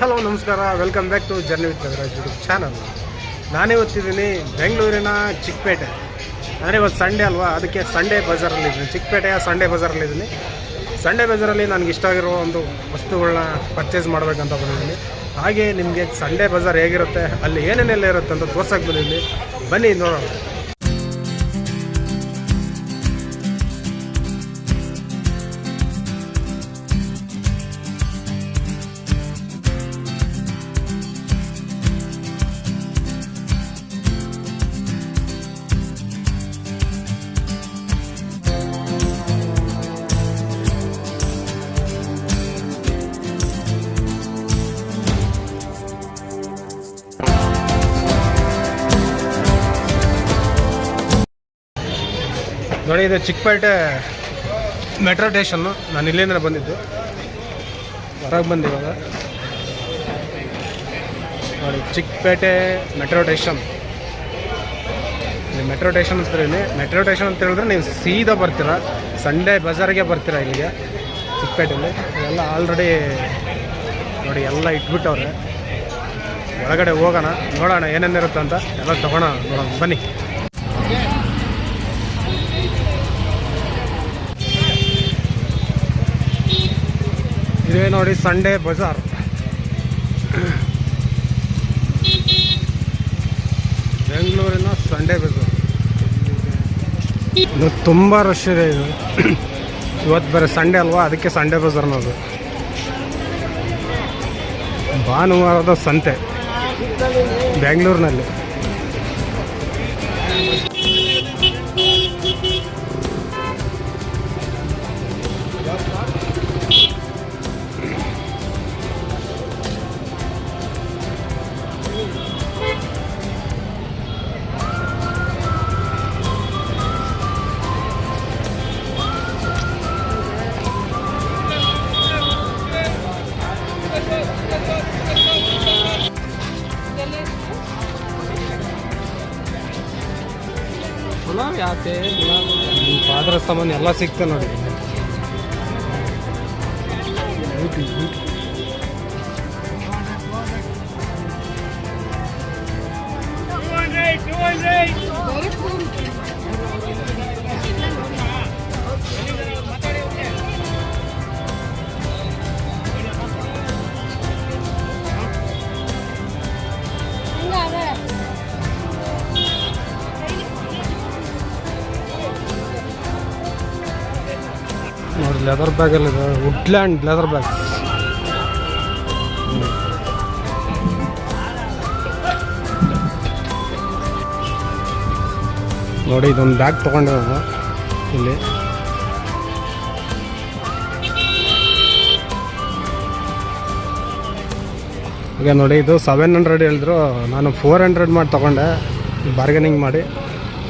Hello, ನಮಸ್ಕಾರ. Welcome back to journey with Nagaraj YouTube channel ನಾನೇ ಓದ್ತಿದ್ದೀನಿ ಬೆಂಗಳೂರಿನ ಚಿಕ್ಕಪೇಟೆ. ಅಂದರೆ ಇವತ್ತು ಸಂಡೇ ಅಲ್ವಾ? ಅದಕ್ಕೆ ಸಂಡೇ ಬಜಾರಲ್ಲಿದ್ದೀನಿ. ಚಿಕ್ಕಪೇಟೆಯ ಸಂಡೇ ಬಜಾರಲ್ಲಿದ್ದೀನಿ. ಸಂಡೇ ಬಜಾರಲ್ಲಿ ನನಗೆ ಇಷ್ಟ ಆಗಿರೋ ಒಂದು ವಸ್ತುಗಳನ್ನ ಪರ್ಚೇಸ್ ಮಾಡಬೇಕಂತ ಬಂದಿದ್ದೀನಿ. ಹಾಗೆ ನಿಮಗೆ ಸಂಡೇ ಬಜಾರ್ ಹೇಗಿರುತ್ತೆ, ಅಲ್ಲಿ ಏನೇನೆಲ್ಲ ಇರುತ್ತೆ ಅಂತ ತೋರ್ಸಕ್ಕೆ ಬಂದಿದ್ದೀನಿ. ಬನ್ನಿ, ನೋಡೋಣ. ನೋಡಿ ಇದು ಚಿಕ್ಕಪೇಟೆ ಮೆಟ್ರೋ ಸ್ಟೇಷನ್ನು ನಾನು ಇಲ್ಲಿಂದ ಬಂದಿದ್ದು. ಹೊರಗೆ ಬಂದಿವಾಗ. ನೋಡಿ, Chickpet metro station. Metro station ಅಂತ ಹೇಳಿ, ಮೆಟ್ರೋ ಸ್ಟೇಷನ್ ಅಂತ ಹೇಳಿದ್ರೆ ನೀವು ಸೀದಾ ಬರ್ತೀರಾ, ಸಂಡೇ ಬಜಾರ್ಗೆ ಬರ್ತೀರಾ ಇಲ್ಲಿಗೆ ಚಿಕ್ಕಪೇಟೆಯಲ್ಲಿ ಎಲ್ಲ ಆಲ್ರೆಡಿ ನೋಡಿ, ಎಲ್ಲ ಇಟ್ಬಿಟ್ಟವ್ರೆ. ಒಳಗಡೆ ಹೋಗೋಣ, ನೋಡೋಣ ಏನೇನಿರುತ್ತೆ ಅಂತ ಎಲ್ಲ ತೊಗೋಣ, ನೋಡೋಣ. ಬನ್ನಿ. ಇದೇ ನೋಡಿ ಸಂಡೇ ಬಜಾರ್ ಬೆಂಗಳೂರಿನ ಸಂಡೇ ಬಜಾರ್ ಇದು ತುಂಬ ರಶ್ ಇದೆ ಇದು. ಇವತ್ತು ಬರೀ ಸಂಡೇ ಅಲ್ವಾ? ಅದಕ್ಕೆ ಸಂಡೇ ಬಜಾರ್ ಅನ್ನೋದು. ಭಾನುವಾರದ ಸಂತೆ. ಬೆಂಗಳೂರಿನಲ್ಲಿ. ಸಾಮಾನು ಎಲ್ಲ ಸಿಗ್ತದೆ ನೋಡಿ Thank ಊಟಿ. ಲೆದರ್ ಬ್ಯಾಗಲ್ಲಿ ಇದೆ. ವುಡ್ಲ್ಯಾಂಡ್ ಲೆದರ್ ಬ್ಯಾಗ್ ನೋಡಿ, ಇದೊಂದು ಬ್ಯಾಗ್ ತೊಗೊಂಡೆ ನಾನು ಇಲ್ಲಿ. ಈಗ ನೋಡಿ, ಇದು ಸೆವೆನ್ ಹಂಡ್ರೆಡ್ ಹೇಳಿದ್ರು. ನಾನು ಫೋರ್ ಹಂಡ್ರೆಡ್ ಮಾಡಿ ತೊಗೊಂಡೆ. ಬಾರ್ಗನಿಂಗ್ ಮಾಡಿ.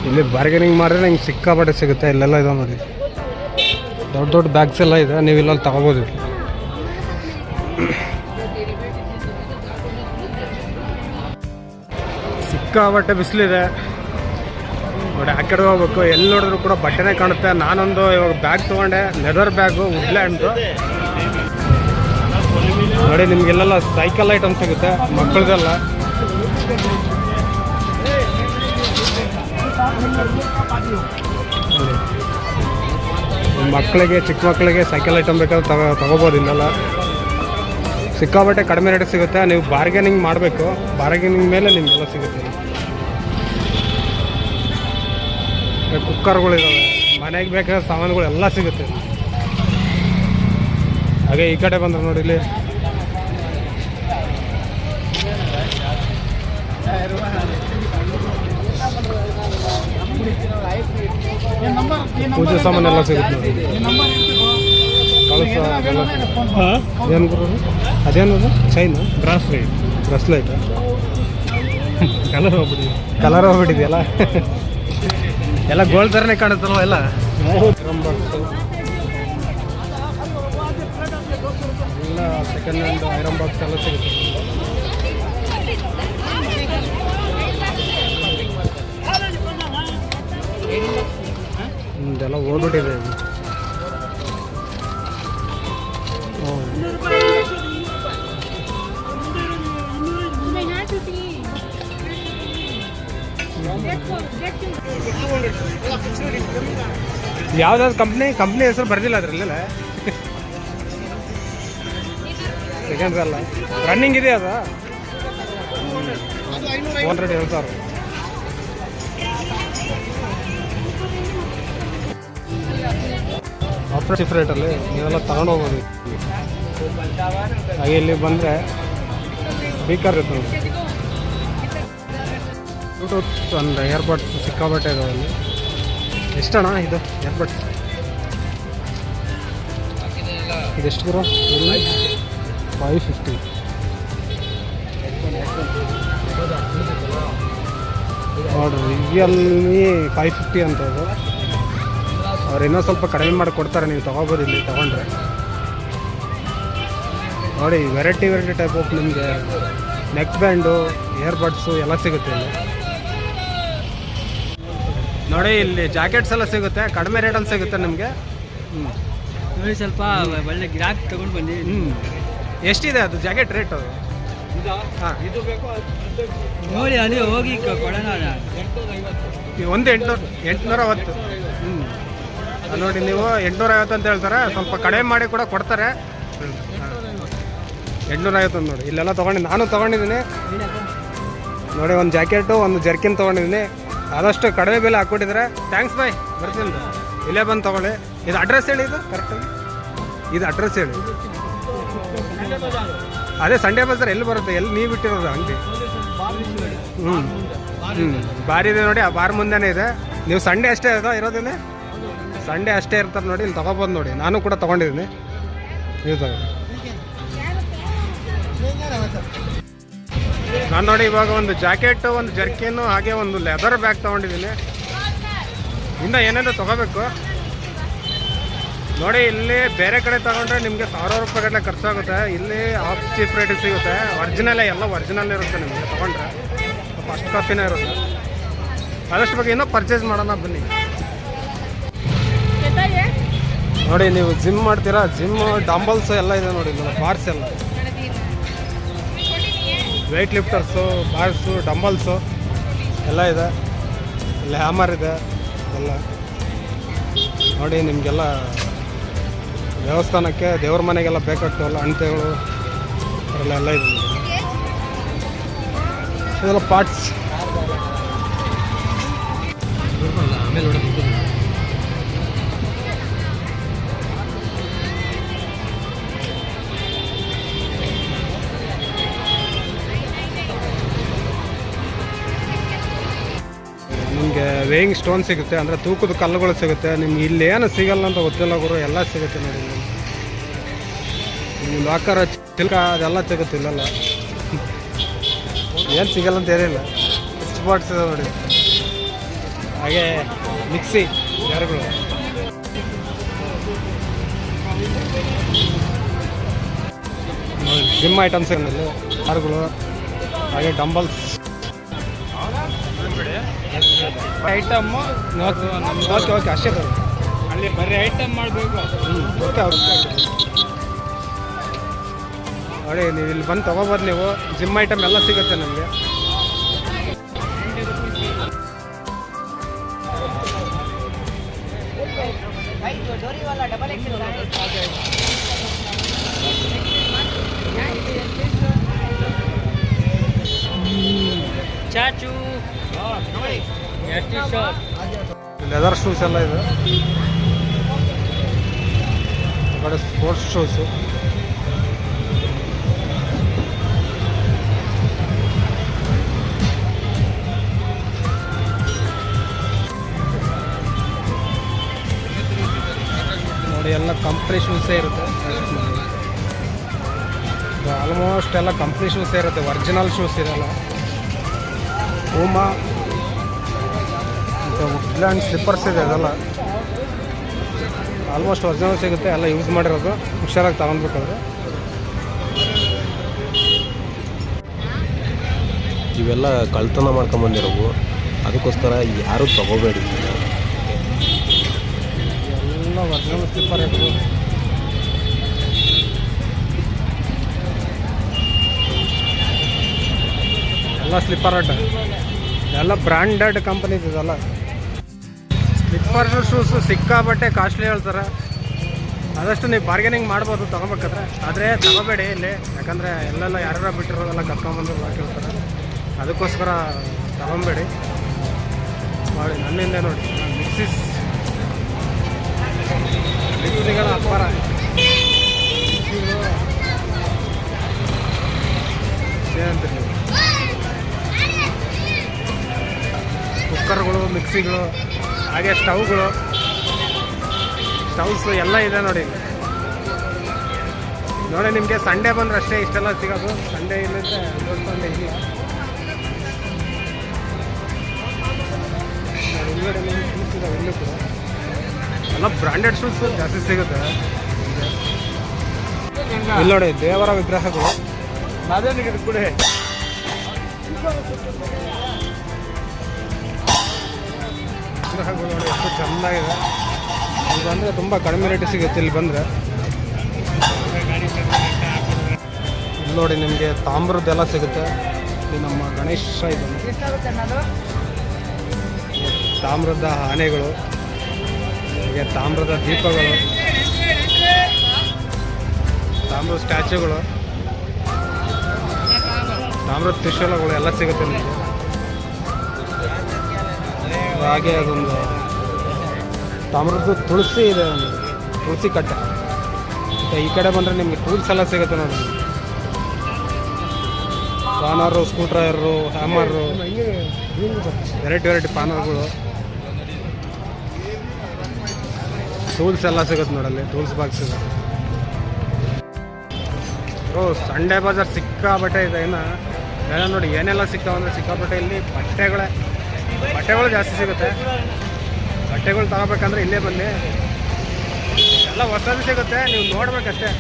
ಇಲ್ಲಿ ಬಾರ್ಗನಿಂಗ್ ಮಾಡಿದ್ರೆ ನಂಗೆ ಸಿಕ್ಕಾಪಟ್ಟೆ ಸಿಗುತ್ತೆ. ಇಲ್ಲೆಲ್ಲ ಇದೆ ನೋಡಿ ದೊಡ್ಡ ದೊಡ್ಡ ಬ್ಯಾಗ್ಸ್ ಎಲ್ಲ ಇದೆ, ನೀವು ಇಲ್ಲಲ್ಲಿ ತಗೋಬೋದು. ಸಿಕ್ಕಾಬಟ್ಟೆ ಬಿಸಿಲಿದೆ. ನೋಡಿ, ಆ ಕಡೆ ಹೋಗ್ಬೇಕು. ಎಲ್ಲಿ ನೋಡಿದ್ರು ಕೂಡ ಬಟ್ಟೆನೇ ಕಾಣುತ್ತೆ. ನಾನೊಂದು ಇವಾಗ ಬ್ಯಾಗ್ ತೊಗೊಂಡೆ. ಲೆದರ್ ಬ್ಯಾಗು ವುಡ್ಲ್ಯಾಂಡ್ದು ನೋಡಿ ನಿಮಗೆಲ್ಲ ಸೈಕಲ್ ಐಟಮ್ ಸಿಗುತ್ತೆ. ಮಕ್ಕಳದೆಲ್ಲ. ಮಕ್ಕಳಿಗೆ, ಚಿಕ್ಕ ಮಕ್ಕಳಿಗೆ ಸೈಕಲ್ ಐಟಮ್ ಬೇಕಾದ್ರೆ ತಗೋ ತಗೋಬೋದು ಇನ್ನೆಲ್ಲ ಸಿಕ್ಕಾಬಟ್ಟೆ ಕಡಿಮೆ ರೇಟ್ ಸಿಗುತ್ತೆ. ನೀವು ಬಾರ್ಗೇನಿಂಗ್ ಮಾಡಬೇಕು. ಬಾರ್ಗೇನಿಂಗ್ ಮೇಲೆ ನಿಮಗೆಲ್ಲ ಸಿಗುತ್ತೆ. ಕುಕ್ಕರ್ಗಳಿದಾವೆ ಮನೆಗೆ ಬೇಕಾದ ಸಾಮಾನುಗಳು ಎಲ್ಲ ಸಿಗುತ್ತೆ. ಹಾಗೆ ಈ ಕಡೆ ಬಂದ್ರೆ ನೋಡಿ ಇಲ್ಲಿ. ಪೂಜೆ ಸಾಮಾನೆಲ್ಲ ಸಿಗುತ್ತೆ ನೋಡಿ. ಕಳಸ ಎಲ್ಲ ಸಿಗುತ್ತೆ. ಏನು ಬರೋದು ಅದೇನು ಚೈನ್ ಗ್ರಾಸ್ ಲೈಟ್ ಕಲರ್ ಹೋಗ್ಬಿಟ್ಟಿದೆ. ಕಲರ್ ಹೋಗ್ಬಿಟ್ಟಿದೆಯಲ್ಲ? ಎಲ್ಲ ಗೋಲ್ಡ್ ಥರನೇ ಕಾಣುತ್ತಲ್ಲ ಎಲ್ಲ? ಎಲ್ಲ ಸೆಕೆಂಡ್ ಹ್ಯಾಂಡ್ ಐರನ್ ಬಾಕ್ಸ್ ಎಲ್ಲ ಸಿಗುತ್ತೆ. ಇದೆಲ್ಲ ಹೋಗ್ಬಿಟ್ಟಿದೆ ಯಾವ್ದಾದ್ರು ಕಂಪ್ನಿ ಕಂಪ್ನಿ ಹೆಸರು ಬರ್ದಿಲ್ಲ ಅದ್ರಲ್ಲೆಲ್ಲ ಸೆಕೆಂಡ್ಸ್ ಅಲ್ಲ. ರನ್ನಿಂಗ್ ಇದೆ ಅದು? ಒನ್ ಹಂಡ್ರೆಡ್ ಹೇಳ್ತಾರೆ ಚಿಫ್ ರೇಟಲ್ಲಿ ನೀವೆಲ್ಲ ತಗೊಂಡು ಹೋಗ್ಬೋದು ಹಾಗೆ ಇಲ್ಲಿ ಬಂದರೆ ಸ್ಪೀಕರ್ ಇರುತ್ತೆ ಬ್ಲೂಟೂತ್ ಒಂದು ಏರ್ಬಡ್ಸ್ ಸಿಕ್ಕಾಬಟ್ಟೆ ಇದೆ ಅಲ್ಲಿ. ಎಷ್ಟಣ್ಣ ಇದು ಏರ್ಬಡ್ಸ್ ಇದೆಷ್ಟು ಗುರು? ಫೈವ್ ಫಿಫ್ಟಿ ನೋಡ್ರಿ ರಿಯಲ್ಮಿ ಫೈವ್ ಫಿಫ್ಟಿ ಅಂತ ಇದು ಅವ್ರು ಇನ್ನೂ ಸ್ವಲ್ಪ ಕಡಿಮೆ ಮಾಡಿ ಕೊಡ್ತಾರೆ ನೀವು ತೊಗೋಬೋದು ಇಲ್ಲಿ ತೊಗೊಂಡ್ರೆ. ನೋಡಿ ವೆರೈಟಿ ವೆರೈಟಿ ಟೈಪ್ ಆಫ್ ನಿಮಗೆ ನೆಕ್ ಬ್ಯಾಂಡು ಇಯರ್ಬಡ್ಸು ಎಲ್ಲ ಸಿಗುತ್ತೆ ಇಲ್ಲಿ. ನೋಡಿ ಇಲ್ಲಿ ಜಾಕೆಟ್ಸ್ ಎಲ್ಲ ಸಿಗುತ್ತೆ ಕಡಿಮೆ ರೇಟಲ್ಲಿ ಸಿಗುತ್ತೆ ನಿಮಗೆ. ಹ್ಞೂ ನೋಡಿ ಸ್ವಲ್ಪ ಒಳ್ಳೆ ಗಿರಾಕ್ ತಗೊಂಡು ಬನ್ನಿ. ಹ್ಞೂ ಎಷ್ಟಿದೆ ಅದು ಜಾಕೆಟ್ ರೇಟ್ ಅದು ಹಾಂ. ಇದು ಬೇಕು ನೋಡಿ ಅಲ್ಲಿ ಹೋಗಿ ಕೊಡೋಣ. ಒಂದು ಎಂಟುನೂರ ಎಂಟುನೂರ ಅವತ್ತು ನೋಡಿ, ನೀವು ಎಂಟುನೂರ ಐವತ್ತು ಅಂತ ಹೇಳ್ತಾರೆ. ಸ್ವಲ್ಪ ಕಡಿಮೆ ಮಾಡಿ ಕೂಡ ಕೊಡ್ತಾರೆ. ಎಂಟುನೂರ ಐವತ್ತು ನೋಡಿ. ಇಲ್ಲೆಲ್ಲ ತೊಗೊಂಡಿದ್ದೀನಿ ನಾನು ತೊಗೊಂಡಿದ್ದೀನಿ. ನೋಡಿ, ಒಂದು ಜಾಕೆಟು, ಒಂದು ಜರ್ಕಿನ್ ತೊಗೊಂಡಿದ್ದೀನಿ. ಆದಷ್ಟು ಕಡಿಮೆ ಬೆಲೆ ಹಾಕ್ಕೊಟ್ಟಿದ್ರೆ ಥ್ಯಾಂಕ್ಸ್ ಬಾಯ್. ಬರ್ತೀನಿ. ಇಲ್ಲೇ ಬಂದು ತೊಗೊಳ್ಳಿ. ಇದು ಅಡ್ರೆಸ್ ಹೇಳಿ ಇದು? ಕರೆಕ್ಟಾಗಿ ಇದು ಅಡ್ರೆಸ್ ಹೇಳಿ. ಅದೇ ಸಂಡೇ ಬಜಾರ್ ಎಲ್ಲಿ ಬರುತ್ತೆ? ಎಲ್ಲಿ ನೀವು ಬಿಟ್ಟಿರೋದು ಹಂಗೆ ಹ್ಞೂ ಹ್ಞೂ ಬಾರಿ ಇದೆ ನೋಡಿ, ಆ ಬಾರ್ ಮುಂದೆನೇ ಇದೆ. ನೀವು ಸಂಡೇ ಅಷ್ಟೇ ಇದೆ ಇರೋದಿಲ್ಲ ಸಂಡೇ ಅಷ್ಟೇ ಇರ್ತಾರೆ ನೋಡಿ, ಇಲ್ಲಿ ತೊಗೊಬೋದು ನೋಡಿ. ನಾನು ಕೂಡ ತಗೊಂಡಿದ್ದೀನಿ. ನಾನು ನೋಡಿ ಇವಾಗ ಒಂದು ಜಾಕೆಟ್, ಒಂದು ಜರ್ಕಿನ್ನು, ಹಾಗೆ ಒಂದು ಲೆದರ್ ಬ್ಯಾಗ್ ತೊಗೊಂಡಿದ್ದೀನಿ. ಇನ್ನ ಏನೇನೋ ತೊಗೋಬೇಕು. ನೋಡಿ, ಇಲ್ಲಿ ಬೇರೆ ಕಡೆ ತಗೊಂಡ್ರೆ ನಿಮಗೆ ಸಾವಿರಾರು ರೂಪಾಯಿ ಗಟ್ಟಲೆ ಖರ್ಚಾಗುತ್ತೆ. ಇಲ್ಲಿ ಆಫ್ ಚೀಪ್ ರೇಟ್ ಸಿಗುತ್ತೆ. ಒರಿಜಿನಲ್ ಎಲ್ಲ ಒರಿಜಿನಲ್ ಇರುತ್ತೆ ನಿಮಗೆ ತಗೊಂಡ್ರೆ. ಫಸ್ಟ್ ಕಾಪಿನೇ ಇರುತ್ತೆ. ಆದಷ್ಟು ಬಗ್ಗೆ ಇನ್ನೂ ಪರ್ಚೇಸ್ ಮಾಡೋಣ ಬನ್ನಿ. ನೋಡಿ, ನೀವು ಜಿಮ್ ಮಾಡ್ತೀರಾ? ಜಿಮ್ ಡಂಬಲ್ಸ್ ಎಲ್ಲ ಇದೆ ನೋಡಿ ಬಾರ್ಸ್ ಎಲ್ಲ. ವೆಯ್ಟ್ ಲಿಫ್ಟರ್ಸು ಬಾರ್ಸು ಡಂಬಲ್ಸು ಎಲ್ಲ ಇದೆ. ಇಲ್ಲಿ ಹ್ಯಾಮರ್ ಇದೆ, ಎಲ್ಲ. ನೋಡಿ, ನಿಮಗೆಲ್ಲ ದೇವಸ್ಥಾನಕ್ಕೆ, ದೇವ್ರ ಮನೆಗೆಲ್ಲ ಬೇಕಾಗ್ತಾವಲ್ಲ ಅಂಟೆಗಳು ಅದೆಲ್ಲ ಎಲ್ಲ ಇದೆ. ಇದೆಲ್ಲ ಪಾರ್ಟ್ಸ್ ಆಮೇಲೆ ನಿಮಗೆ ವೇಯಿಂಗ್ ಸ್ಟೋನ್ ಸಿಗುತ್ತೆ, ಅಂದರೆ ತೂಕದ ಕಲ್ಲುಗಳು ಸಿಗುತ್ತೆ, ನಿಮ್ಗೆ ಇಲ್ಲಿ ಏನು ಸಿಗಲ್ಲ ಅಂತ ಗೊತ್ತಿಲ್ಲ ಗುರು, ಎಲ್ಲ ಸಿಗುತ್ತೆ ನೋಡಿ. ನಿಮ್ಗೆ ಲಾಕರ್ ಚಿಲ್ಕ ಅದೆಲ್ಲ ಸಿಗುತ್ತೆ ಇಲ್ಲೆಲ್ಲ. ಏನು ಸಿಗಲ್ಲ ಅಂತ ಏನಿಲ್ಲ. ಸ್ಪಾಟ್ಸ್ ಇದೆ ನೋಡಿ. ಹಾಗೆ ಮಿಕ್ಸಿ ಯಾರುಗಳು? ಜಿಮ್ ಐಟಮ್ಸ್ ಯಾರುಗಳು? ಹಾಗೆ ಡಂಬಲ್ಸ್ ಐಟಮ್ಮು ಓಕೆ ಓಕೆ ಅಷ್ಟೇ ಬರುತ್ತೆ ಅಲ್ಲಿ ಬರೀ ಐಟಮ್ ಮಾಡಬೇಕು. ಓಕೆ ನೋಡಿ ನೀವು ಇಲ್ಲಿ ಬಂದು ತೊಗೋಬೋದು ನೀವು. ಜಿಮ್ ಐಟಮ್ ಎಲ್ಲ ಸಿಗುತ್ತೆ ನಮಗೆ. ಲೆದರ್ ಶೂಸ್ ಎಲ್ಲ ಇದೆ. ಕಡೆ ಸ್ಪೋರ್ಟ್ಸ್ ಶೂಸ್ ನೋಡಿ, ಎಲ್ಲ ಕಂಪ್ನಿ ಶೂಸೇ ಇರುತ್ತೆ. ಆಲ್ಮೋಸ್ಟ್ ಎಲ್ಲ ಕಂಪ್ನಿ ಶೂಸೇ ಇರುತ್ತೆ. ಒರಿಜಿನಲ್ ಶೂಸ್ ಇರಲ್ಲ. ಪೂಮಾ ಮತ್ತು ವುಡ್ಲ್ಯಾಂಡ್ ಸ್ಲಿಪ್ಪರ್ಸ್ ಇದೆ ಅದೆಲ್ಲ. ಆಲ್ಮೋಸ್ಟ್ ಒರಿಜಿನಲ್ ಸಿಗುತ್ತೆ ಎಲ್ಲ ಯೂಸ್ ಮಾಡಿರೋದು. ಹುಷಾರಾಗಿ ತಗೊಳ್ಬೇಕಾದ್ರೆ ಇವೆಲ್ಲ ಕಳ್ತನ ಮಾಡ್ಕೊಂಬಂದಿರೋವು ಅದಕ್ಕೋಸ್ಕರ ಯಾರು ತಗೋಬೇಡಿ. ಎಲ್ಲ ಒರಿಜಿನಲ್ ಸ್ಲಿಪ್ಪರ್ ಇರ್ಬೋದು. ಎಲ್ಲ ಸ್ಲಿಪ್ಪರ್ ಆಟ ಎಲ್ಲ ಬ್ರ್ಯಾಂಡೆಡ್ ಕಂಪನೀಸ್ ಇದೆಲ್ಲ. ಸ್ಲಿಪ್ಪರ್ ಶೂಸು ಸಿಕ್ಕಾಬಟ್ಟೆ ಕಾಸ್ಟ್ಲಿ ಹೇಳ್ತಾರೆ. ಆದಷ್ಟು ನೀವು ಬಾರ್ಗೇನಿಂಗ್ ಮಾಡ್ಬೋದು ತೊಗೊಬೇಕಾದ್ರೆ. ಆದರೆ ತಗೋಬೇಡಿ ಇಲ್ಲಿ. ಯಾಕಂದರೆ ಎಲ್ಲೆಲ್ಲ ಯಾರ್ಯಾರ ಬಿಟ್ಟಿರೋದೆಲ್ಲ ಕರ್ಕೊಂಬಂದು ಹಾಕಿರ್ತಾರೆ ಅದಕ್ಕೋಸ್ಕರ ತಗೊಬೇಡಿ. ಮಾಡಿ ನನ್ನಿಂದ ನೋಡಿ. ಮಿಕ್ಸಿಗಳು ಹಾಗೆ ಸ್ಟವ್ಗಳು. ಸ್ಟವ್ಸ್ ಎಲ್ಲ ಇದೆ ನೋಡಿ. ನೋಡಿ ನಿಮಗೆ ಸಂಡೇ ಬಂದ್ರೆ ಅಷ್ಟೇ ಇಷ್ಟೆಲ್ಲ ಸಿಗೋದು. ಸಂಡೇ ಇಲ್ಲಂದ್ರೆ ದೊಡ್ಡ ಇಲ್ಲ. ಕೂಡ. ಎಲ್ಲ ಬ್ರಾಂಡೆಡ್ ಶೂಸ್ ಜಾಸ್ತಿ ಸಿಗುತ್ತೆ. ಇಲ್ಲಿ ನೋಡಿ ದೇವರ ವಿಗ್ರಹಗಳು. ಅದೇ ಕೂಡ? ವಿಗ್ರಹಗಳು ನೋಡಿ, ಎಷ್ಟು ಚೆನ್ನಾಗಿದೆ. ಇಲ್ಲಿ ಬಂದರೆ ತುಂಬ ಕಡಿಮೆ ರೇಟ್ ಸಿಗುತ್ತೆ ಇಲ್ಲಿ ಬಂದರೆ. ಇಲ್ಲಿ ನೋಡಿ ನಿಮಗೆ ತಾಮ್ರದ್ದೆಲ್ಲ ಸಿಗುತ್ತೆ. ಇಲ್ಲಿ ನಮ್ಮ ಗಣೇಶ ಇದು. ತಾಮ್ರದ ಆನೆಗಳು, ಹಾಗೆ ತಾಮ್ರದ ದೀಪಗಳು, ತಾಮ್ರದ ಸ್ಟ್ಯಾಚ್ಯೂಗಳು ತಾಮ್ರದ ತ್ರಿಶೂಲಗಳು ಎಲ್ಲ ಸಿಗುತ್ತೆ ನಿಮಗೆ. ಹಾಗೆ ಅದೊಂದು ತಾಮ್ರದ್ದು ತುಳಸಿ ಇದೆ ಒಂದು ತುಳಸಿ ಕಟ್ಟೆ. ಈ ಕಡೆ ಬಂದರೆ ನಿಮಗೆ ಟೂಲ್ಸ್ ಎಲ್ಲ ಸಿಗುತ್ತೆ ನೋಡಿ. Spanner screwdriver hammer variety variety ಪಾನರ್ಗಳು tools ಎಲ್ಲ ಸಿಗುತ್ತೆ ನೋಡಲ್ಲಿ ಟೂಲ್ಸ್ ಬಾಕ್ಸ್ ಇದೆ ಓ ಸಂಡೇ ಬಜಾರ್ ಸಿಕ್ಕಾಬಟ್ಟೆ ಇದೆ ಇನ್ನು. ಏನೋ ನೋಡಿ, ಏನೆಲ್ಲ ಸಿಕ್ಕಾವಂದ್ರೆ ಸಿಕ್ಕಾಬಟ್ಟೆ ಇಲ್ಲಿ ಬಟ್ಟೆಗಳೇ. ಬಟ್ಟೆಗಳು ಜಾಸ್ತಿ ಸಿಗುತ್ತೆ. ಬಟ್ಟೆಗಳು ತಗೋಬೇಕಂದ್ರೆ ಇಲ್ಲೇ ಬನ್ನಿ. ಎಲ್ಲ ಹೊಸದು ಸಿಗುತ್ತೆ ನೀವು ನೋಡ್ಬೇಕಷ್ಟೇ.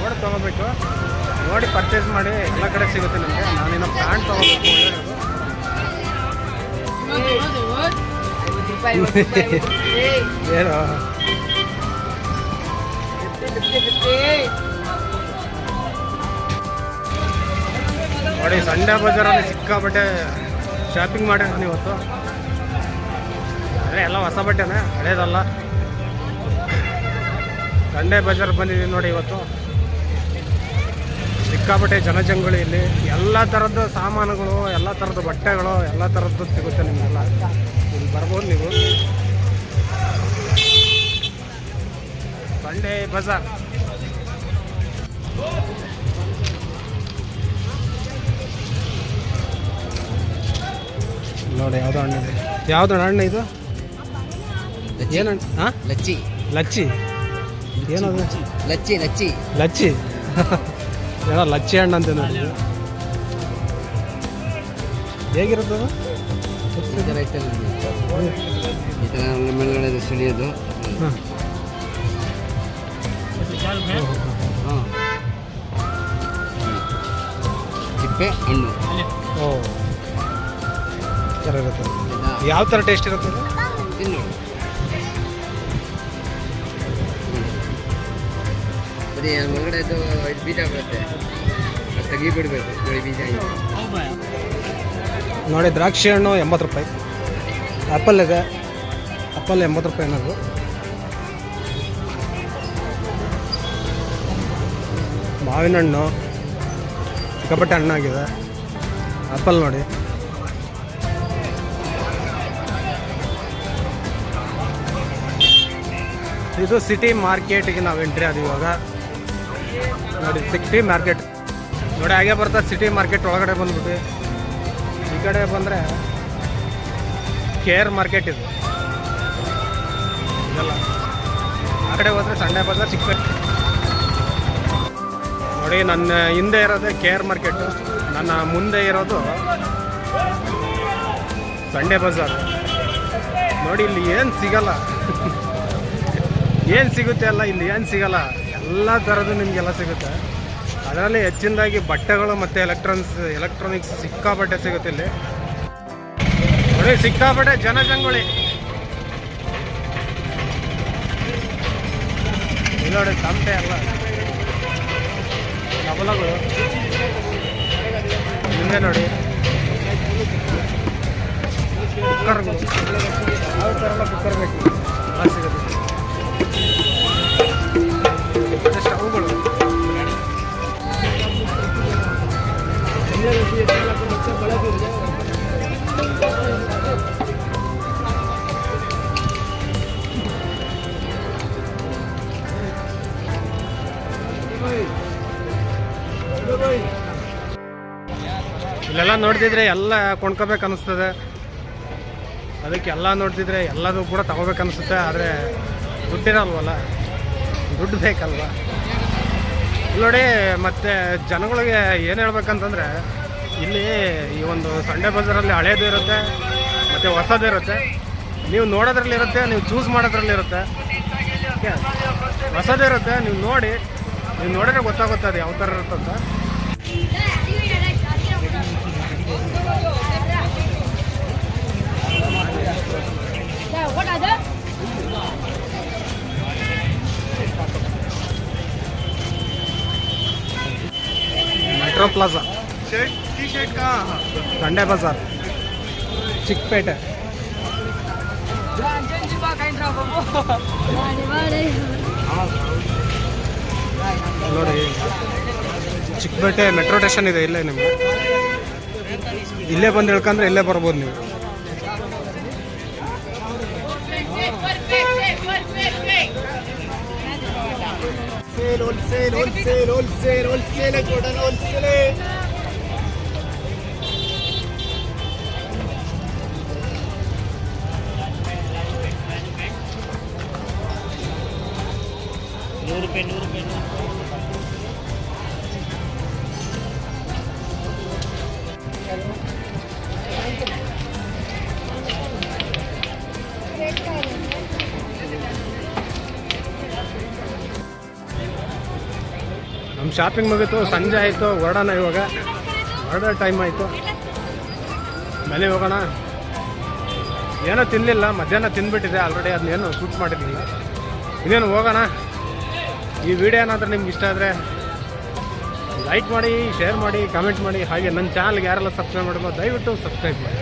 ನೋಡಿ ತೊಗೋಬೇಕು. ನೋಡಿ ಪರ್ಚೇಸ್ ಮಾಡಿ ಎಲ್ಲ ಕಡೆ ಸಿಗುತ್ತೆ ನಿಮಗೆ. ನಾನು ಪ್ಯಾಂಟ್ ತೊಗೋಬೇಕು ತಗೋಬೇಕು ಏನು? ನೋಡಿ ಸಂಡೆ ಬಜಾರಲ್ಲಿ ಸಿಕ್ಕಾಬಟ್ಟೆ ಶಾಪಿಂಗ್ ಮಾಡಿರ್ತೀನಿ ಇವತ್ತು? ಅದೇ ಎಲ್ಲ ಹೊಸ ಬಟ್ಟೆನೇ, ಹಳೇದಲ್ಲ. ಸಂಡೇ ಬಜಾರ್ ಬಂದಿದ್ದೀನಿ ನೋಡಿ ಇವತ್ತು. ಸಿಕ್ಕಾಪಟ್ಟೆ ಜನಜಂಗುಳಿ ಇಲ್ಲಿ. ಎಲ್ಲ ಥರದ್ದು ಸಾಮಾನುಗಳು, ಎಲ್ಲ ಥರದ ಬಟ್ಟೆಗಳು, ಎಲ್ಲ ಥರದ್ದು ಸಿಗುತ್ತೆ ನಿಮಗೆಲ್ಲ. ಇಲ್ಲಿ ಬರ್ಬೋದು ನೀವು. ಸಂಡೇ ಬಜಾರ್. ನೋಡಿ ಯಾವುದೋ ಹಣ್ಣಿದೆ ಯಾವ್ದು ಹಣ್ಣು ಇದು? ಏನು ಹಾಂ ಲಚ್ಚಿ. ಲಚ್ಚಿ. ಏನದು? ಲಚ್ಚಿ ಲಚ್ಚಿ. ಲಚ್ಚಿ. ಏನೋ ಲಚ್ಚಿ ಹಣ್ಣು ಅಂತ ನೋಡಿ. ಹೇಗಿರುತ್ತೆ ಅದು? ಮೇಲ್ಗಡೆ ಸುಳಿಯೋದು. ಹಾಂ. ಹಾಂ ಚಿಪ್ಪೆ ಹಣ್ಣು. ಓ. ಥರ ಇರುತ್ತೆ? ಯಾವ ಥರ ಟೇಸ್ಟ್ ಇರುತ್ತೆ ತಿನ್ನು ಒಳಗಡೆ ಇದು ಇದು ಬೀಜ ಬರುತ್ತೆ. ಅದು ತೆಗಿಬಿಡ್ಬೇಕು ನೋಡಿ ಬೀಜ ನೋಡಿ ದ್ರಾಕ್ಷಿ ಹಣ್ಣು ಎಂಬತ್ತು ರೂಪಾಯಿ. ಆ್ಯಪಲ್ ಇದೆ. ಆ್ಯಪಲ್ ಎಂಬತ್ತು ರೂಪಾಯಿ ಅನ್ನೋದು. ಮಾವಿನ ಹಣ್ಣು ಸಿಕ್ಕಾಪಟ್ಟೆ ಹಣ್ಣಾಗಿದೆ. ಆ್ಯಪಲ್ ನೋಡಿ. ಇದು ಸಿಟಿ ಮಾರ್ಕೆಟಿಗೆ ನಾವು ಎಂಟ್ರಿ ಆದ ಇವಾಗ. ನೋಡಿ ಸಿಟಿ ಮಾರ್ಕೆಟ್ ನೋಡಿ, ಹಾಗೆ ಬರ್ತಾ ಸಿಟಿ ಮಾರ್ಕೆಟ್ ಒಳಗಡೆ ಬಂದ್ಬಿಟ್ಟು. ಈ ಕಡೆ ಬಂದರೆ ಕೇರ್ ಮಾರ್ಕೆಟ್ ಇದು. ಇದೆಲ್ಲ. ಆ ಕಡೆ ಹೋದ್ರೆ ಸಂಡೆ ಬಜಾರ್ ಚಿಕ್ಕ ನೋಡಿ, ನನ್ನ ಹಿಂದೆ ಇರೋದೇ ಕೇರ್ ಮಾರ್ಕೆಟ್ ನನ್ನ ಮುಂದೆ ಇರೋದು ಸಂಡೆ ಬಜಾರ್. ನೋಡಿ, ಇಲ್ಲಿ ಏನು ಸಿಗಲ್ಲ. ಏನು ಸಿಗುತ್ತೆ ಅಲ್ಲ, ಇಲ್ಲಿ ಏನು ಸಿಗಲ್ಲ, ಎಲ್ಲ ಥರದ್ದು ನಿಮಗೆಲ್ಲ ಸಿಗುತ್ತೆ. ಅದರಲ್ಲಿ ಹೆಚ್ಚಿನದಾಗಿ ಬಟ್ಟೆಗಳು ಮತ್ತು ಎಲೆಕ್ಟ್ರಾನಿಕ್ಸ್ ಎಲೆಕ್ಟ್ರಾನಿಕ್ಸ್ ಸಿಕ್ಕಾಪಟ್ಟೆ ಸಿಗುತ್ತೆ ಇಲ್ಲಿ. ನೋಡಿ, ಸಿಕ್ಕಾಪಟ್ಟೆ ಜನಜಂಗುಳಿ. ಇಲ್ಲಿ ನೋಡಿ ತಂಪೆ ಅಲ್ಲ ಕಮಲಗಳು ಹಿಂದೆ ನೋಡಿ. ಕುಕ್ಕರ್ ಯಾವ ಥರ ಎಲ್ಲ ಕುಕ್ಕರ್ ಬೇಕು? ನೋಡ್ತಿದ್ರೆ ಎಲ್ಲ ಕೊಂಡ್ಕೋಬೇಕು ಅನಿಸ್ತದೆ. ಅದಕ್ಕೆ ಎಲ್ಲ ನೋಡ್ತಿದ್ರೆ ಎಲ್ಲದೂ ಕೂಡ ತಗೋಬೇಕು ಅನಿಸುತ್ತೆ, ಆದರೆ ದುಡ್ಡಿರಲ್ವಲ್ಲ? ದುಡ್ಡು ಬೇಕಲ್ವ? ನೋಡಿ ಮತ್ತು ಜನಗಳಿಗೆ ಏನು ಹೇಳ್ಬೇಕಂತಂದರೆ, ಇಲ್ಲಿ ಈ ಒಂದು ಸಂಡೆ ಬಜಾರಲ್ಲಿ ಹಳೇದು ಇರುತ್ತೆ, ಮತ್ತು ಹೊಸದು ಇರುತ್ತೆ. ನೀವು ನೋಡೋದ್ರಲ್ಲಿ ಇರುತ್ತೆ, ನೀವು ಚೂಸ್ ಮಾಡೋದ್ರಲ್ಲಿ ಇರುತ್ತೆ. ಹೊಸದೇ ಇರುತ್ತೆ, ನೀವು ನೋಡಿ. ನೀವು ನೋಡಿದ್ರೆ ಗೊತ್ತಾಗುತ್ತೆ ಅದು ಯಾವ ಥರ ಇರುತ್ತೆ ಮೆಟ್ರೋ ಪ್ಲಾಜಾ ಸಂಡೆ ಬಜಾರ್ ಚಿಕ್ಕಪೇಟೆ ನೋಡಿ ಚಿಕ್ಕಪೇಟೆ ಮೆಟ್ರೋ ಸ್ಟೇಷನ್ ಇದೆ ಇಲ್ಲೇ ನಿಮಗೆ. ಇಲ್ಲೇ ಬಂದು ಹೇಳ್ಕಂದ್ರೆ ಇಲ್ಲೇ ಬರ್ಬೋದು ನೀವು. All sale, all sale, all sale, all sale. ನಮ್ಮ ಶಾಪಿಂಗ್ ಮುಗೀತು, ಸಂಜೆ ಆಯಿತು, ಹೊರಡೋಣ ಇವಾಗ. ಹೊರಡೋ ಟೈಮ್ ಆಯಿತು. ಮನೆ ಹೋಗೋಣ. ಏನೋ ತಿನ್ನಲಿಲ್ಲ ಮಧ್ಯಾಹ್ನ ತಿಂದ್ಬಿಟ್ಟಿದೆ ಆಲ್ರೆಡಿ ಅದನ್ನೇನು ಶೂಟ್ ಮಾಡಿದ್ದೀನಿ ಇನ್ನೇನು ಹೋಗೋಣ? ಈ ವಿಡಿಯೋ ಏನಾದರೂ ನಿಮ್ಗೆ ಇಷ್ಟ ಆದರೆ ಲೈಕ್ ಮಾಡಿ ಶೇರ್ ಮಾಡಿ ಕಮೆಂಟ್ ಮಾಡಿ. ಹಾಗೆ ನನ್ನ ಚಾನಲ್ಗೆ ಯಾರೆಲ್ಲ ಸಬ್ಸ್ಕ್ರೈಬ್ ಮಾಡಿಲ್ಲ ದಯವಿಟ್ಟು ಸಬ್ಸ್ಕ್ರೈಬ್ ಮಾಡಿ.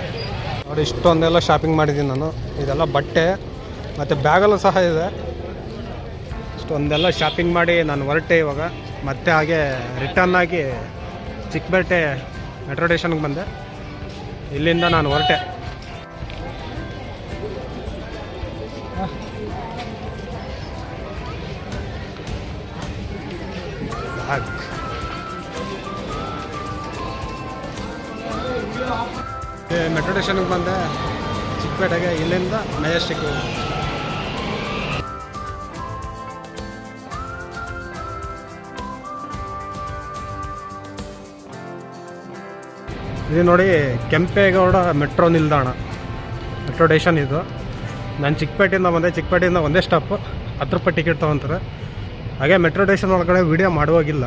ನೋಡಿ, ಇಷ್ಟೊಂದೆಲ್ಲ ಶಾಪಿಂಗ್ ಮಾಡಿದ್ದೀನಿ ನಾನು. ಇದೆಲ್ಲ ಬಟ್ಟೆ, ಮತ್ತು ಬ್ಯಾಗಲ್ಲೂ ಸಹ ಇದೆ. ಇಷ್ಟೊಂದೆಲ್ಲ ಶಾಪಿಂಗ್ ಮಾಡಿ, ನಾನು ಹೊರಟೆ ಇವಾಗ. ಮತ್ತೆ ಹಾಗೆ ರಿಟರ್ನ್ ಆಗಿ ಚಿಕ್ಕಪೇಟೆ ಮೆಟ್ರೋ ಸ್ಟೇಷನ್ಗೆ ಬಂದೆ. ಇಲ್ಲಿಂದ ನಾನು ಹೊರಟೆ. ಮೆಟ್ರೋ ಸ್ಟೇಷನ್ಗೆ ಬಂದೆ. ಚಿಕ್ಕಪೇಟೆಗೆ ಇಲ್ಲಿಂದ ಮೆಜೆಸ್ಟಿಕ್ ಇದು ನೋಡಿ ಕೆಂಪೇಗೌಡ ಮೆಟ್ರೋ ನಿಲ್ದಾಣ. ಮೆಟ್ರೋ ಸ್ಟೇಷನ್ ಇದು. ನಾನು ಚಿಕ್ಕಪೇಟೆಯಿಂದ ಬಂದೆ. ಚಿಕ್ಕಪೇಟೆಯಿಂದ ಒಂದೇ ಸ್ಟಾಪ್. ಹತ್ತು ರೂಪಾಯಿ ಟಿಕೆಟ್ ತೊಗೊತಾರೆ. ಹಾಗೆ ಮೆಟ್ರೋ ಸ್ಟೇಷನ್ ಒಳಗಡೆ ವೀಡಿಯೋ ಮಾಡುವಾಗಿಲ್ಲ.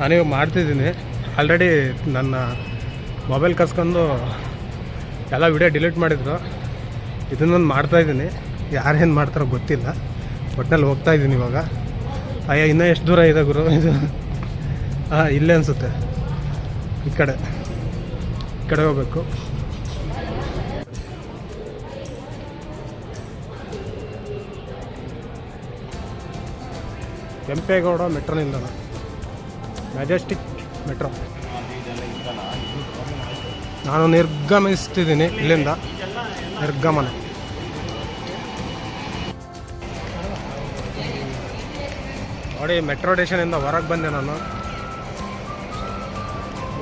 ನಾನೀಗ ಮಾಡ್ತಿದ್ದೀನಿ. ಆಲ್ರೆಡಿ ನನ್ನ ಮೊಬೈಲ್ ಕಸ್ಕೊಂಡು ಎಲ್ಲ ವೀಡಿಯೋ ಡಿಲೀಟ್ ಮಾಡಿದ್ರು. ಇದನ್ನೊಂದು ಮಾಡ್ತಾಯಿದ್ದೀನಿ ಯಾರೇನು ಮಾಡ್ತಾರೋ ಗೊತ್ತಿಲ್ಲ. ಒಟ್ನಲ್ಲಿ ಹೋಗ್ತಾ ಇದ್ದೀನಿ ಇವಾಗ. ಅಯ್ಯ, ಇನ್ನೂ ಎಷ್ಟು ದೂರ ಇದೆ ಗುರು? ಇದು. ಹಾಂ, ಇಲ್ಲೇ ಅನಿಸುತ್ತೆ. ಈ ಕಡೆ. ಕಡೆ ಹೋಗ್ಬೇಕು. ಕೆಂಪೇಗೌಡ ಮೆಟ್ರೋ ನಿಲ್ದಾಣ. Majestic metro. ನಾನು ನಿರ್ಗಮಿಸ್ತಿದ್ದೀನಿ ಇಲ್ಲಿಂದ. ನಿರ್ಗಮನ. ನೋಡಿ, ಮೆಟ್ರೋ ಸ್ಟೇಷನಿಂದ ಹೊರಗೆ ಬಂದೆ ನಾನು.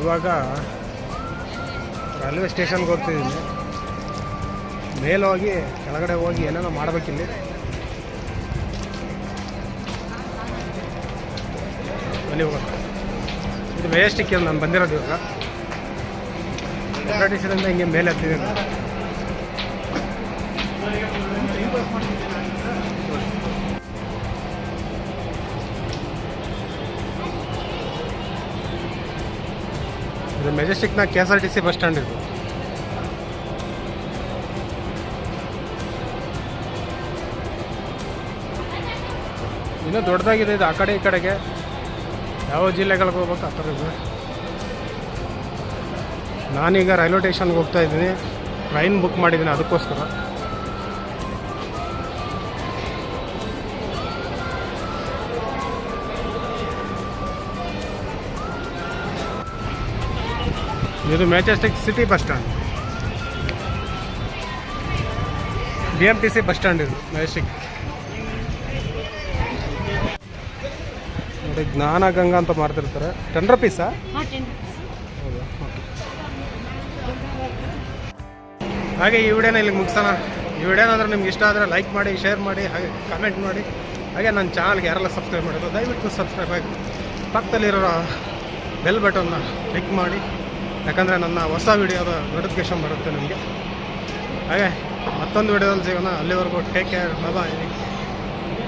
ಇವಾಗ ರೈಲ್ವೆ ಸ್ಟೇಷನ್ಗೆ ಹೋಗ್ತಿದ್ದೀನಿ. ಮೇಲೆ ಹೋಗಿ ಕೆಳಗಡೆ ಹೋಗಿ ಏನೇನೋ ಮಾಡ್ಬೇಕಿಲ್ಲಿ. ಅಲ್ಲಿ ಹೋಗೋಣ. ಇದು ಮೆಜೆಸ್ಟಿಕ್ ನಾನು ಬಂದಿರೋದು ಇವಾಗ. ಹಿಂಗೆ ಮೇಲೆ ಹತ್ತಿದ್ದೀನಿ ಇದು ಮೆಜೆಸ್ಟಿಕ್ನ K S R T C bus stand ಇದು. ಇನ್ನೂ ದೊಡ್ಡದಾಗಿದೆ ಇದು ಆ ಕಡೆ ಈ ಕಡೆಗೆ. ಯಾವ ಜಿಲ್ಲೆಗಳಿಗೆ ಹೋಗ್ಬೇಕು ಆ ಥರ ಇದು. ನಾನೀಗ ರೈಲ್ವೆ ಸ್ಟೇಷನ್ಗೆ ಹೋಗ್ತಾ ಇದ್ದೀನಿ. ಟ್ರೈನ್ ಬುಕ್ ಮಾಡಿದ್ದೀನಿ ಅದಕ್ಕೋಸ್ಕರ. ಇದು Majestic city bus stand B M T C bus stand ಇದು ಮ್ಯಾಜೆಸ್ಟಿಕ್ ನೋಡಿ ಜ್ಞಾನ ಗಂಗಾ ಅಂತ ಮಾಡ್ತಿರ್ತಾರೆ. ಟೆನ್ ರುಪೀಸಾ ಹೌದಾ? ಹಾಗೆ ಈ ವಿಡಿಯೋನ ಇಲ್ಲಿ ಮುಗಿಸೋಣ. ಈ ವಿಡಿಯೋನಾದ್ರೆ ನಿಮ್ಗೆ ಇಷ್ಟ ಆದರೆ ಲೈಕ್ ಮಾಡಿ ಶೇರ್ ಮಾಡಿ ಹಾಗೆ ಕಾಮೆಂಟ್ ಮಾಡಿ. ಹಾಗೆ ನನ್ನ ಚಾನಲ್ಗೆ ಯಾರೆಲ್ಲ ಸಬ್ಸ್ಕ್ರೈಬ್ ಮಾಡೋದು ದಯವಿಟ್ಟು ಸಬ್ಸ್ಕ್ರೈಬ್ ಆಗಿ. ಪಕ್ಕದಲ್ಲಿರೋ ಬೆಲ್ ಬಟನ್ನ ಕ್ಲಿಕ್ ಮಾಡಿ. ಯಾಕಂದರೆ ನನ್ನ ಹೊಸ ವಿಡಿಯೋದ ನೋಟಿಫಿಕೇಶನ್ ಬರುತ್ತೆ ನಿಮಗೆ. ಹಾಗೆ ಮತ್ತೊಂದು ವಿಡಿಯೋದಲ್ಲಿ ಸಿಗೋಣ. ಅಲ್ಲಿವರೆಗೂ ಟೇಕ್ ಕೇರ್ ಬಾಯ್